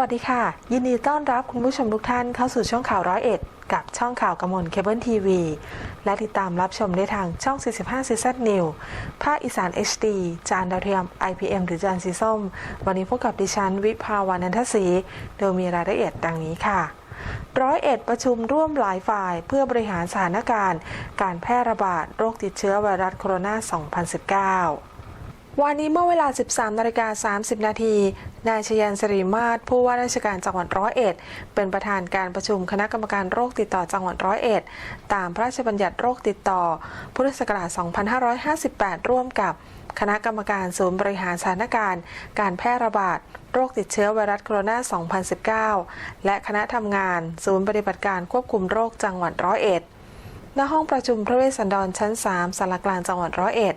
สวัสดีค่ะ ยินดีต้อนรับคุณผู้ชมทุกท่านเข้าสู่ช่องข่าวร้อยเอ็ดกับช่องข่าวกมลเคเบิลทีวี และติดตามรับชมได้ทางช่อง 45ซีซั n นิวภาคอีสาน HD จานดาวเทียม IPM หรือจานสีส้ม วันนี้พบกับดิฉันวิภาวานันทศรีโดยมีรายละเอียดดังนี้ค่ะร้อยเอ็ดประชุมร่วมหลายฝ่ายเพื่อบริหารสถานการณ์ การแพร่ระบาดโรคติดเชื้อไวรัสโคโรนา 2019วันนี้เมื่อเวลา 13 นาฬิกา 30 นาที นายชยันสรีมาศผู้ว่าราชการจังหวัดร้อยเอ็ด เป็นประธานการประชุมคณะกรรมการโรคติดต่อจังหวัดร้อยเอ็ด ตามพระราชบัญญัติโรคติดต่อ พุทธศักราช 2558 ร่วมกับคณะกรรมการศูนย์บริหารสถานการณ์ การแพร่ระบาด โรคติดเชื้อไวรัสโคโรนา 2019 และคณะทำงาน ศูนย์ปฏิบัติการควบคุมโรคจังหวัดร้อยเอ็ดณห้องประชุมพระเวสสันดรชั้น 3สารกลางจังหวัดร้อยเอ็ด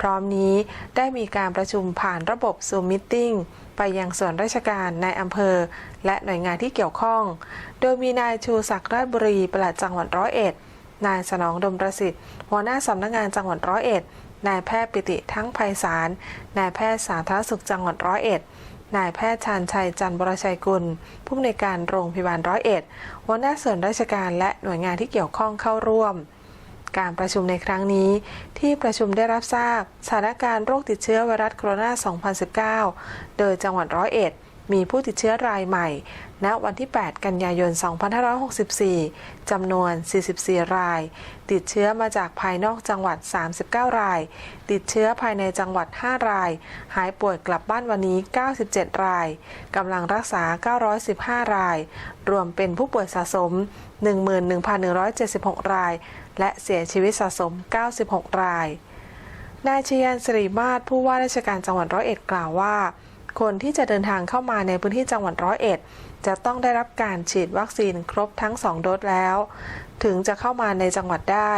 พร้อมนี้ได้มีการประชุมผ่านระบบซูมมิ t ิ n ง ไปยังส่วนราชการในอำเภอ และหน่วยงานที่เกี่ยวข้อง โดยมีนายชูศักดิ์ราชบุรีปลัดจังหวัดร้อยเอ็ด นายสนองดมประสิทธิ์หัวหน้าสำนักงานจังหวัดร้อยเอ็ด นายแพทย์ปิติทั้งไพศาล นายแพทย์สาธารณสุขจังหวัดร้อยเอ็ดนายแพทย์ชาญชัยจันทร์บรชัยกุล ผู้อำนวยการโรงพยาบาลร้อยเอ็ดหัวหน้าส่วนราชการและหน่วยงานที่เกี่ยวข้องเข้าร่วม การประชุมในครั้งนี้ ที่ประชุมได้รับทราบสถานการณ์โรคติดเชื้อไวรัสโคโรนา 2019 โดยจังหวัดร้อยเอ็ดมีผู้ติดเชื้อรายใหม่ ณ วันที่ 8 กันยายน 2564 จำนวน 44 ราย ติดเชื้อมาจากภายนอกจังหวัด 39 ราย ติดเชื้อภายในจังหวัด 5 ราย หายป่วยกลับบ้านวันนี้ 97 ราย กำลังรักษา 915 ราย รวมเป็นผู้ป่วยสะสม 11,176 ราย และเสียชีวิตสะสม 96 ราย นายชยันสิริมาศผู้ว่าราชการจังหวัดร้อยเอ็ดกล่าวว่า คนที่จะเดินทางเข้ามาในพื้นที่จังหวัดร้อยเอ็ด จะต้องได้รับการฉีดวัคซีนครบทั้ง 2 โดสแล้ว ถึงจะเข้ามาในจังหวัดได้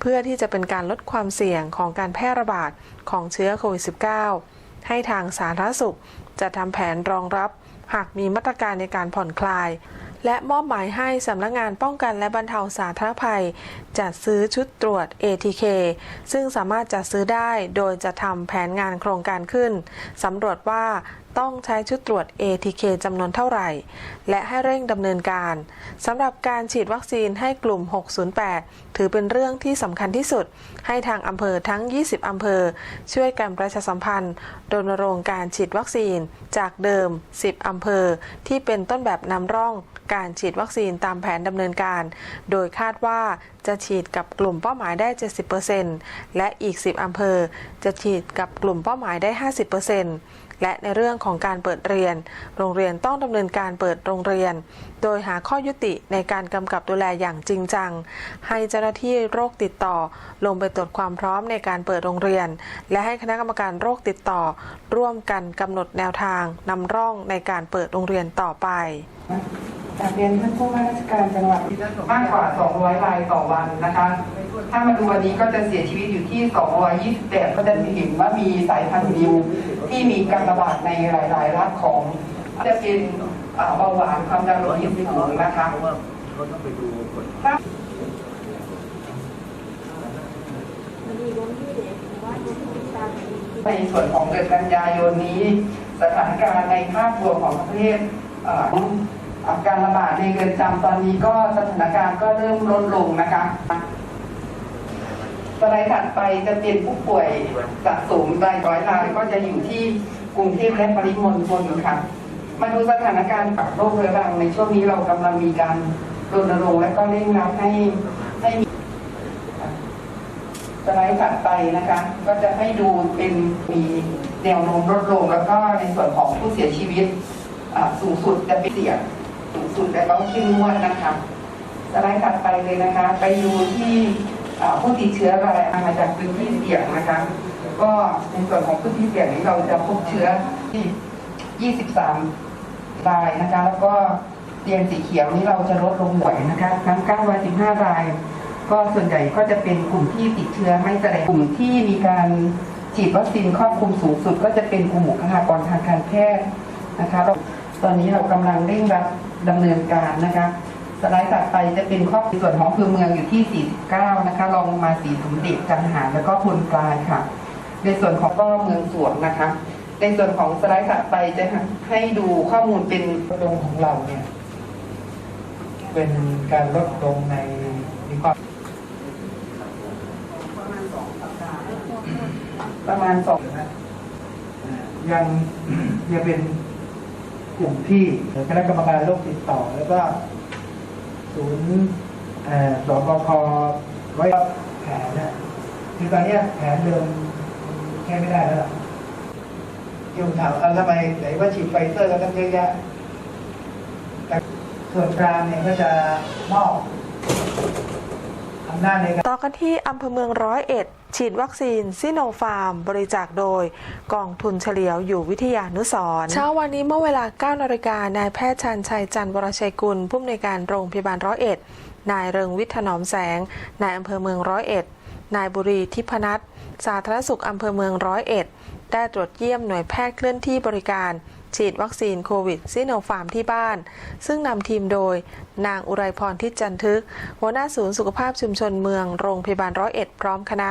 เพื่อที่จะเป็นการลดความเสี่ยงของการแพร่ระบาดของเชื้อโควิด -19 ให้ทางสาธารณสุขจะทำแผนรองรับ หากมีมาตรการในการผ่อนคลาย และมอบหมายให้สำนักงานป้องกันและบรรเทาสาธารณภัย จัดซื้อชุดตรวจ ATK ซึ่งสามารถจัดซื้อได้โดยจะทำแผนงานโครงการขึ้นสำรวจว่าต้องใช้ชุดตรวจ ATK จำนวนเท่าไหร่ และให้เร่งดำเนินการสำหรับการฉีดวัคซีนให้กลุ่ม 608 ถือเป็นเรื่องที่สำคัญที่สุด ให้ทางอำเภอทั้ง 20 อำเภอ ช่วยกันประชาสัมพันธ์รณรงค์การฉีดวัคซีนจากเดิม 10 อำเภอ ที่เป็นต้นแบบนำร่อง การฉีดวัคซีนตามแผนดำเนินการ โดยคาดว่าจะฉีดกับกลุ่มเป้าหมายได้ 70%และอีก 10 อำเภอ จะฉีดกับกลุ่มเป้าหมายได้ 50%และในเรื่องของการเปิดเรียน โรงเรียนต้องดำเนินการเปิดโรงเรียน โดยหาข้อยุติในการกำกับดูแลอย่างจริงจัง ให้เจ้าหน้าที่โรคติดต่อ ลงไปตรวจความพร้อมในการเปิดโรงเรียน และให้คณะกรรมการโรคติดต่อ ร่วมกันกำหนดแนวทางนำร่องในการเปิดโรงเรียนต่อไป กราบเรียนท่านผู้ว่าราชการจังหวัดมากกว่า 200 รายต่อวันนะคะ ถ้ามาดูวันนี้ก็จะเสียชีวิตอยู่ที่ 228 ก็จะเห็นว่ามีสายพันธุ์นิวที่มีการระบาดในหลาย ๆ รัฐของ จะเป็นเบาหวานความดันโลหิตสูงนะคะเพราะว่าเขาต้องไปดูคนในส่วนของเดือนกันยายนนี้ สถานการณ์ในภาพรวมของประเทศ อาการระบาดในเรือนจำตอนนี้ก็สถานการณ์ก็เริ่มลดลงนะคะสไลด์ถัดไปจะเป็นผู้ป่วยสะสมรายร้อยรายก็จะอยู่ที่กรุงเทพและปริมณฑลค่ะ มาดูสถานการณ์กับโรคเรื้อรังในช่วงนี้เรากำลังมีการรณรงค์และก็เร่งรัดให้ให้สไลด์ถัดไปนะคะ ก็จะให้ดูเป็นมีแนวโน้มลดลง แล้วก็ในส่วนของผู้เสียชีวิตสูงสุดจะเป็นเสี่ยง สูงสุดแต่ต้องเข้มงวดนะคะสไลด์ถัดไปเลยนะคะ ไปดูที่ผู้ติดเชื้อรายมาจากพื้นที่เสี่ยงนะคะ ก็ในส่วนของพื้นที่เสี่ยงนี้เราจะพบเชื้อที่ 23 รายนะคะ แล้วก็เตียงสีเขียวนี้เราจะลดลงหน่วยนะคะทั้ง915 ราย ก็ส่วนใหญ่ก็จะเป็นกลุ่มที่ติดเชื้อไม่แสดงกลุ่มที่มีการฉีดวัคซีนครอบคลุมสูงสุด ก็จะเป็นกลุ่มบุคลากรทางการแพทย์นะคะ ตอนนี้เรากำลังเร่งรัดดำเนินการนะคะสไลด์ถัดไปจะเป็นข้อในส่วนของอำเภอเมืองอยู่ที่ 49 นะคะรองลงมาสีสมเด็จจันหารแล้วก็พลปลายค่ะ ในส่วนของก็เมืองสวนนะคะ ในส่วนของสไลด์ถัดไปจะให้ดูข้อมูลเป็นลดงของเราเนี่ย เป็นการลดลงในมีความประมาณสองนะยังยังเป็น กลุ่มที่คณะกรรมการโรคติดต่อ แล้วก็ศูนย์เอ่อสบคไว้แผนนะคือตอนนี้แผนเดิมแค่ไม่ได้แล้วล่ะที่ผมถามกันทำไมไหนว่าฉีดไฟเซอร์กันตั้งเยอะแยะแต่ส่วนกลางเนี่ยก็จะมอบอำนาจในการต่อกันที่อำเภอเมืองร้อยเอ็ด ฉีดวัคซีนซิโนฟาร์ม บริจาคโดย กองทุนเฉลียวอยู่วิทยานุสร์เช้าวันนี้เมื่อเวลา 9นาฬิกานายแพทย์ชันชัยจันทร์วรชัยกุลผู้อำนวยการโรงพยาบาลร้อยเอ็ด นายเริงวิทย์ถนอมแสง นายอำเภอเมืองร้อยเอ็ด นายบุรีทิพนัทสาธารณสุขอำเภอเมืองร้อยเอ็ด ได้ตรวจเยี่ยมหน่วยแพทย์เคลื่อนที่บริการ ฉีดวัคซีนโควิดซิโนฟาร์มที่บ้าน ซึ่งนำทีมโดย นางอุไรพรทิจันทึก หัวหน้าศูนย์สุขภาพชุมชนเมืองโรงพยาบาลร้อยเอ็ดพร้อมคณะ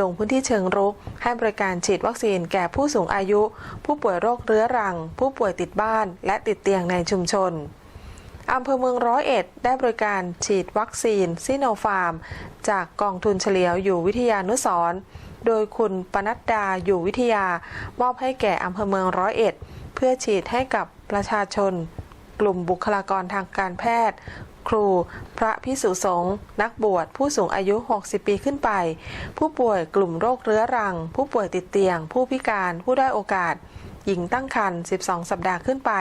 ลงพื้นที่เชิงรุก ให้บริการฉีดวัคซีนแก่ผู้สูงอายุ ผู้ป่วยโรคเรื้อรัง ผู้ป่วยติดบ้าน และติดเตียงในชุมชนอำเภอเมืองร้อยเอ็ดได้บริการฉีดวัคซีนซิโนฟาร์ม จากกองทุนเฉลียวอยู่วิทยานุสรณ์โดยคุณปนัดดาอยู่วิทยามอบให้แก่อำเภอเมืองร้อยเอ็ด เพื่อฉีดให้กับประชาชน กลุ่มบุคลากรทางการแพทย์ ครู พระพิสุสงฆ์นักบวช ผู้สูงอายุ 60 ปีขึ้นไป ผู้ป่วยกลุ่มโรคเรื้อรัง ผู้ป่วยติดเตียง ผู้พิการ ผู้ได้อยโอกาสหญิงตั้งครรภ์ 12 สัปดาห์ขึ้นไป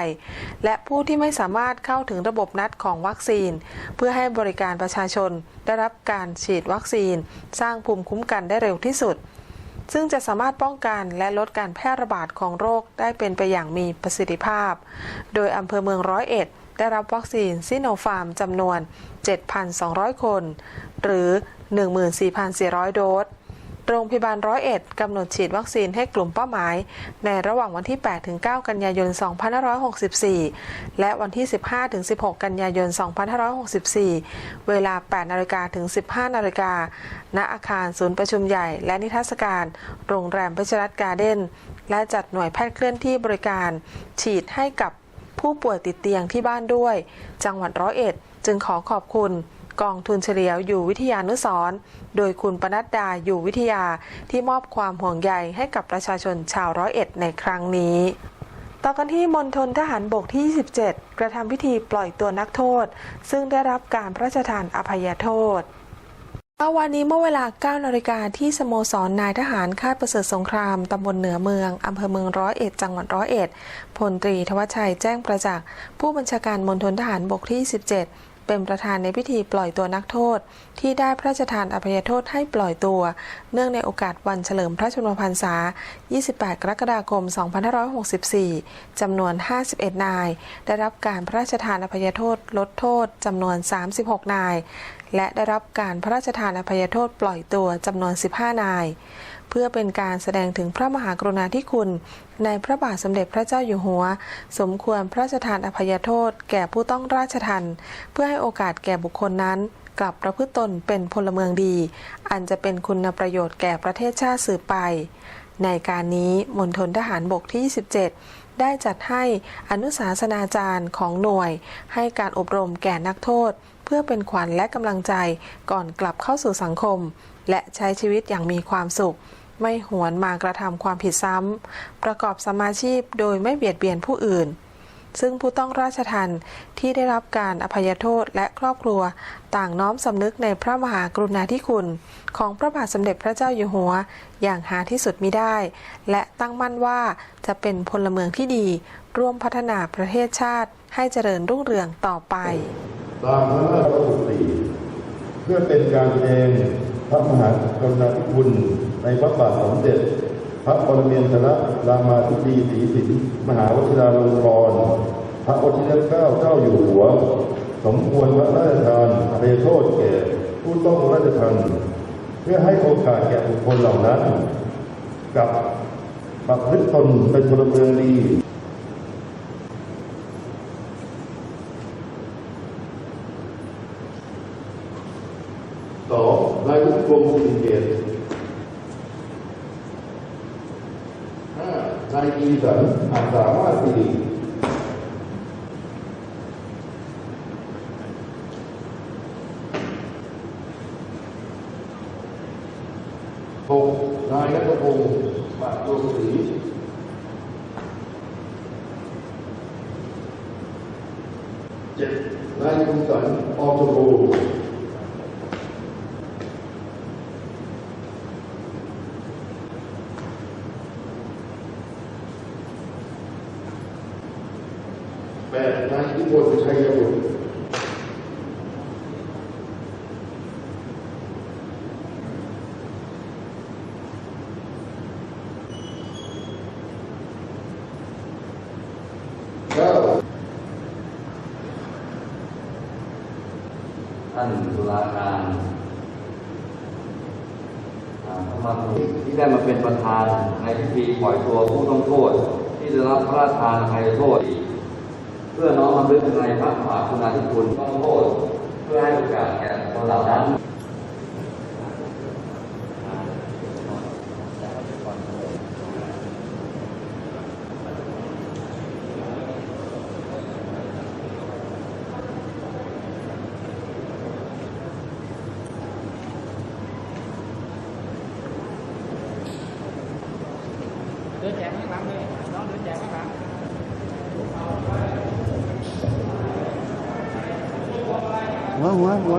และผู้ที่ไม่สามารถเข้าถึงระบบนัดของวัคซีน เพื่อให้บริการประชาชนได้รับการฉีดวัคซีน สร้างภูมิคุ้มกันได้เร็วที่สุด ซึ่งจะสามารถป้องกันและลดการแพร่ระบาดของโรคได้เป็นไปอย่างมีประสิทธิภาพ โดยอำเภอเมืองร้อยเอ็ดได้รับวัคซีนซิโนฟาร์มจำนวน 7,200 คน หรือ 14,400 โดส โรงพยาบาลร้อยเอ็ดกำหนดฉีดวัคซีนให้กลุ่มเป้าหมาย ในระหว่างวันที่8-9กันยายน 2564 และวันที่ 15-16 กันยายน 2564 เวลา 8 นาฬิกาถึง 15 นาฬิกา ณ อาคารศูนย์ประชุมใหญ่ และนิทรรศการ โรงแรมเพชรรัตน์การ์เด้น และจัดหน่วยแพทย์เคลื่อนที่บริการ ฉีดให้กับผู้ป่วยติดเตียงที่บ้านด้วย จังหวัดร้อยเอ็ด จึงขอขอบคุณ กองทุนเฉลียวอยู่วิทยานุสร์โดยคุณปนัดดาอยู่วิทยาที่มอบความห่วงใยให้กับประชาชนชาวร้อยเอ็ดในครั้งนี้ต่อกันที่มณฑลทหารบกที่ 27 กระทำพิธีปล่อยตัวนักโทษ ซึ่งได้รับการพระราชทานอภัยโทษเมื่อวันนี้เมื่อเวลา 9 นาฬิกาที่สโมสรนายทหารค่ายประเสริฐสงคราม ตำบลเหนือเมือง อำเภอเมืองร้อยเอ็ด จังหวัดร้อยเอ็ด พลตรีทวชชัยแจ้งประจักษ์ ผู้บัญชาการมณฑลทหารบกที่ 17 เป็นประธานในพิธีปล่อยตัวนักโทษ ที่ได้พระราชทานอภัยโทษให้ปล่อยตัว เนื่องในโอกาสวันเฉลิมพระชนมพรรษา 28 กรกฎาคม 2564 จำนวน 51 นาย ได้รับการพระราชทานอภัยโทษลดโทษจำนวน 36 นาย และได้รับการพระราชทานอภัยโทษปล่อยตัวจำนวน 15 นาย เพื่อเป็นการแสดงถึงพระมหากรุณาธิคุณ ในพระบาทสมเด็จพระเจ้าอยู่หัว สมควรพระราชทานอภัยโทษ แก่ผู้ต้องราชทันเพื่อให้โอกาสแก่บุคคลนั้น กลับประพฤติตนเป็นพลเมืองดี อันจะเป็นคุณประโยชน์แก่ประเทศชาติสืบไป ในการนี้มณฑลทหารบกที่17ได้จัดให้อนุสาสนาจารย์ของหน่วย ให้การอบรมแก่นักโทษ เพื่อเป็นขวัญและกำลังใจก่อนกลับเข้าสู่สังคม และใช้ชีวิตอย่างมีความสุข ไม่หวนมากระทำความผิดซ้ำประกอบสมมาชีพโดยไม่เบียดเบียนผู้อื่น ซึ่งผู้ต้องราชทันที่ได้รับการอภัยโทษและครอบครัว ต่างน้อมสำนึกในพระมหากรุณาธิคุณ ของพระบาทสมเด็จพระเจ้าอยู่หัว อย่างหาที่สุดมิได้ และตั้งมั่นว่าจะเป็นพลเมืองที่ดี ร่วมพัฒนาประเทศชาติให้เจริญรุ่งเรืองต่อไป ตามพระราชดำริเพื่อเป็นการแสดงพระมหากรุณาธิคุณในพระบาทสมเด็จ พระปรมียนทรรามาธิบดีศรีสินมหาวชิราลงกรณ์พระวชิรเกล้าเจ้าอยู่หัว สมควรพระราชทานอภัยโทษแก่ผู้ต้องราชทันเพื่อให้โอกาสแก่บุคคลเหล่านั้น กับประพฤติตนเป็นพลเมืองดี สองนายผู้ก รมสิเกตห้านายายกีสัน อารถสิริหกนายนัทพงศ์ปดวงศรีเจ็ดนายนออมชมพูแปดนทธิพลชัยบุตรท่านตุลาการมาที่ได้มาเป็นประธานในพิธีปล่อยตัวผู้ต้องโทษ ที่ได้รับพระราชทานอภัยโทษ เพื่อน้อมรำลึกในพระมหากรุณาธิคุณต้องโทษเพื่อให้โอกาสแก่คนเหล่านั้น หัวหั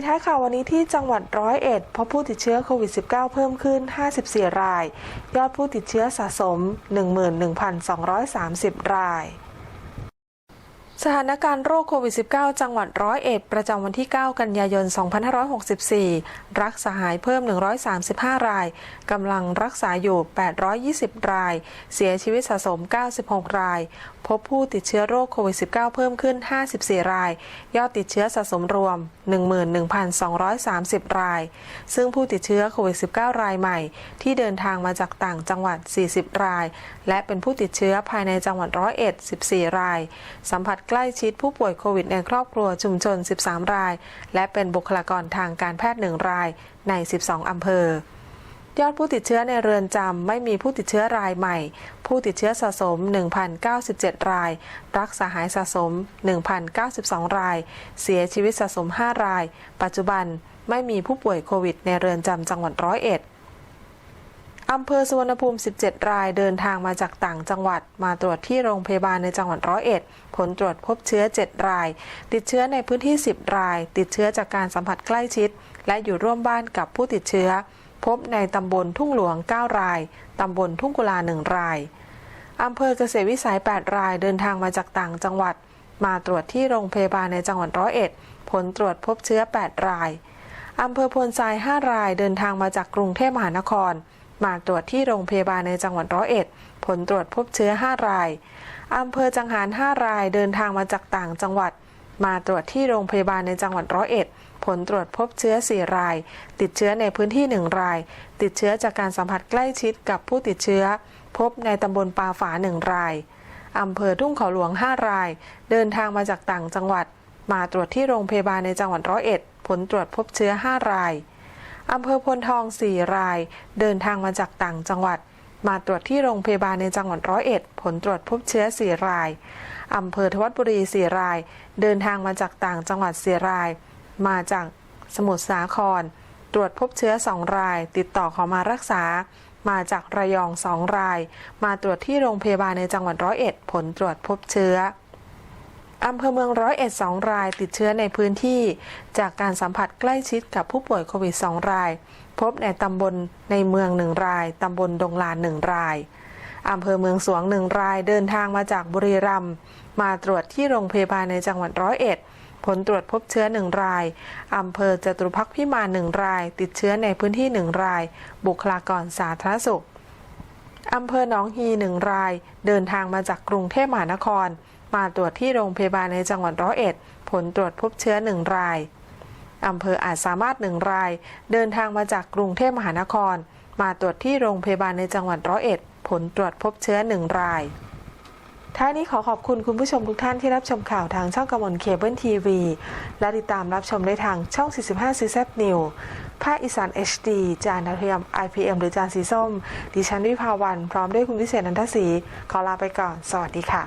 ดท้ายข่าววันนี้ที่จังหวัดร้อยเอ็ดพบผู้ติดเชื้อโควิด -19 เพิ่มขึ้น 54 ราย ยอดผู้ติดเชื้อสะสม 11,230 ราย สถานการณ์โรคโควิด -19 จังหวัดร้อยเอ็ดประจำวันที่ 9 กันยายน 2564 รักษาหายเพิ่ม 135 ราย กำลังรักษาอยู่ 820 ราย เสียชีวิตสะสม 96 ราย พบผู้ติดเชื้อโรคโควิด -19 เพิ่มขึ้น 54 ราย ยอดติดเชื้อสะสมรวม 11,230 ราย ซึ่งผู้ติดเชื้อโควิด -19 รายใหม่ ที่เดินทางมาจากต่างจังหวัด 40 ราย และเป็นผู้ติดเชื้อภายในจังหวัดร้อยเอ็ด 14 ราย สัมผัสใกล้ชิดผู้ป่วยโควิดในครอบครัวชุมชน 13 ราย และเป็นบุคลากรทางการแพทย์ 1 รายใน 12 อำเภอ ยอดผู้ติดเชื้อในเรือนจำไม่มีผู้ติดเชื้อรายใหม่ ผู้ติดเชื้อสะสม 1,097 ราย รักษาหายสะสม 1,092 ราย เสียชีวิตสะสม 5 ราย ปัจจุบันไม่มีผู้ป่วยโควิดในเรือนจำจังหวัดร้อยเอ็ด อำเภอสุวรรณภูมิ 17 รายเดินทางมาจากต่างจังหวัด มาตรวจที่โรงพยาบาลในจังหวัดร้อยเอ็ด ผลตรวจพบเชื้อ 7 ราย ติดเชื้อในพื้นที่ 10 ราย ติดเชื้อจากการสัมผัสใกล้ชิด และอยู่ร่วมบ้านกับผู้ติดเชื้อ พบในตำบลทุ่งหลวง 9 ราย ตำบลทุ่งกุลา 1 ราย อำเภอเกษตรวิสัย 8 รายเดินทางมาจากต่างจังหวัด มาตรวจที่โรงพยาบาลในจังหวัดร้อยเอ็ด ผลตรวจพบเชื้อ 8 ราย อำเภอพลทราย 5 รายเดินทางมาจากกรุงเทพมหานคร มาตรวจที่โรงพยาบาลในจังหวัดร้อยเอ็ด ผลตรวจพบเชื้อ 5 ราย อำเภอจังหาร 5 รายเดินทางมาจากต่างจังหวัด มาตรวจที่โรงพยาบาลในจังหวัดร้อยเอ็ด ผลตรวจพบเชื้อ 4 ราย ติดเชื้อในพื้นที่ 1 ราย ติดเชื้อจากการสัมผัสใกล้ชิดกับผู้ติดเชื้อ พบในตำบลปาฝา 1 ราย อำเภอทุ่งเขาหลวง 5 ราย เดินทางมาจากต่างจังหวัด มาตรวจที่โรงพยาบาลในจังหวัดร้อยเอ็ด ผลตรวจพบเชื้อ 5 ราย อำเภอพลทอง4ราย เดินทางมาจากต่างจังหวัด มาตรวจที่โรงพยาบาลในจังหวัดร้อยเอ็ด ผลตรวจพบเชื้อ4รายอำเภอทวัดบุรี4ราย เดินทางมาจากต่างจังหวัด4ราย มาจากสมุทรสาคร ตรวจพบเชื้อ2ราย ติดต่อขอมารักษา มาจากระยอง2ราย มาตรวจที่โรงพยาบาลในจังหวัดร้อยเอ็ด ผลตรวจพบเชื้อ อำเภอเมืองร้อยเอ็ดสองรายติดเชื้อในพื้นที่จากการสัมผัสใกล้ชิดกับผู้ป่วยโควิด2ราย พบในตำบลในเมืองหนึ่งราย ตำบลดงลานหนึ่งรายอำเภอเมืองสวงหนึ่งรายเดินทางมาจากบุรีรัมย์มาตรวจที่โรงพยาบาลในจังหวัดร้อยเอ็ดผลตรวจพบเชื้อหนึ่งราย อำเภอจตุรพักษ์พิมานหนึ่งราย ติดเชื้อในพื้นที่หนึ่งราย บุคลากรสาธารณสุข อำเภอหนองฮีหนึ่งราย เดินทางมาจากกรุงเทพมหานคร มาตรวจที่โรงพยาบาลในจังหวัดร้อยเอ็ด ผลตรวจพบเชื้อหนึ่งรายอำเภออาจสามารถหนึ่งราย เดินทางมาจากกรุงเทพมหานคร มาตรวจที่โรงพยาบาลในจังหวัดร้อยเอ็ด ผลตรวจพบเชื้อหนึ่งรายท้ายนี้ขอขอบคุณคุณผู้ชมทุกท่านที่รับชมข่าวทางช่องกระมลเคเบิลทีวีและติดตามรับชมได้ทางช่อง 45ซีซับนิวภาคอีสาน HD จานดาวเทียม IPM หรือจานสีส้ม ดิฉันวิภาวัน พร้อมด้วยคุณวิเศษนันทศรีขอลาไปก่อน สวัสดีค่ะ